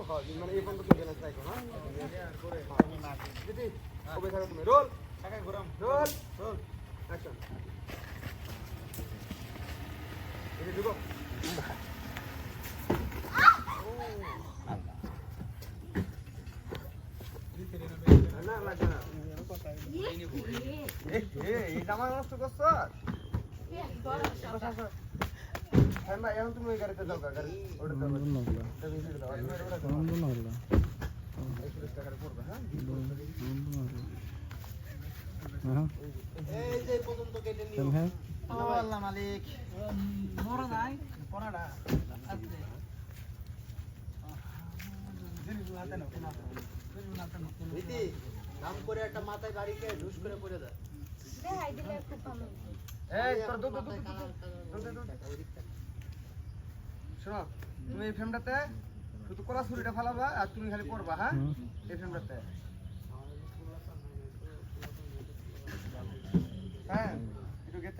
হ্যাঁ মানে এই পর্যন্ত তুমি ট্রাই করো হ্যাঁ দিদি কবে থাকো তুমি রোল রোল রোল অ্যাকশন দিদি ঢুকো না লাগবে না এই জামা নষ্ট করছ ঠান্ডা এখন তুমি ওই গাড়িতে যাও গা, গাড়ি ওটা দাও নাম করে একটা মাথায় ঢুস করে পড়ে শোনো তুমি এই ফ্রেমটাতে শুধু কলা ছুরিটা ফালাবা আর তুমি খালি পড়বা হ্যাঁ? এই ফ্রেমটাতে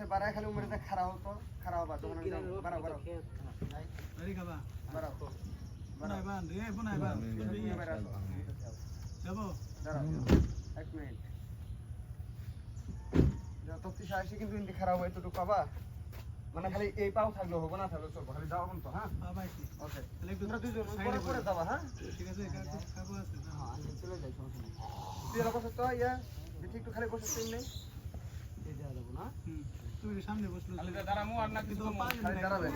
খাবা এবার আসো। এক মিনিট। যত কিছু কিন্তু ইন্দি খারাপ হয় এতটুকু পাবা মানে খালি এই পাও থাকলে হবে না থাকলে চলবো। খালি যাওয়া তো হ্যাঁ? ওকে। তাহলে তোমরা দুজন সাইডে পরে পরে যাবা হ্যাঁ? ঠিক আছে কাকু আছে চলে যাই সমস্যা নেই। তুই তো ইয়া। দেখি একটু খালি বসে নেই দেওয়া যাব না? হুম। তুমি সামনে বসল দাঁড়ামু আর না কিছু দাঁড়াবে।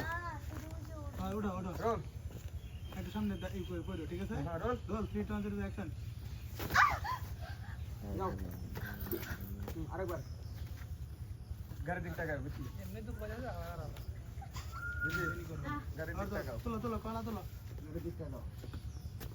হ্যাঁ ওঠো ওঠো। রোল। একটু সামনে ই করে পড়ো ঠিক আছে? হ্যাঁ roll. Roll three two action আরেকবার। এমনি তো বাজা বুঝলি? গাড়ির দিকটা গাও। তোলো তোলো কলা তোলো। গাড়ির দিকটা গাও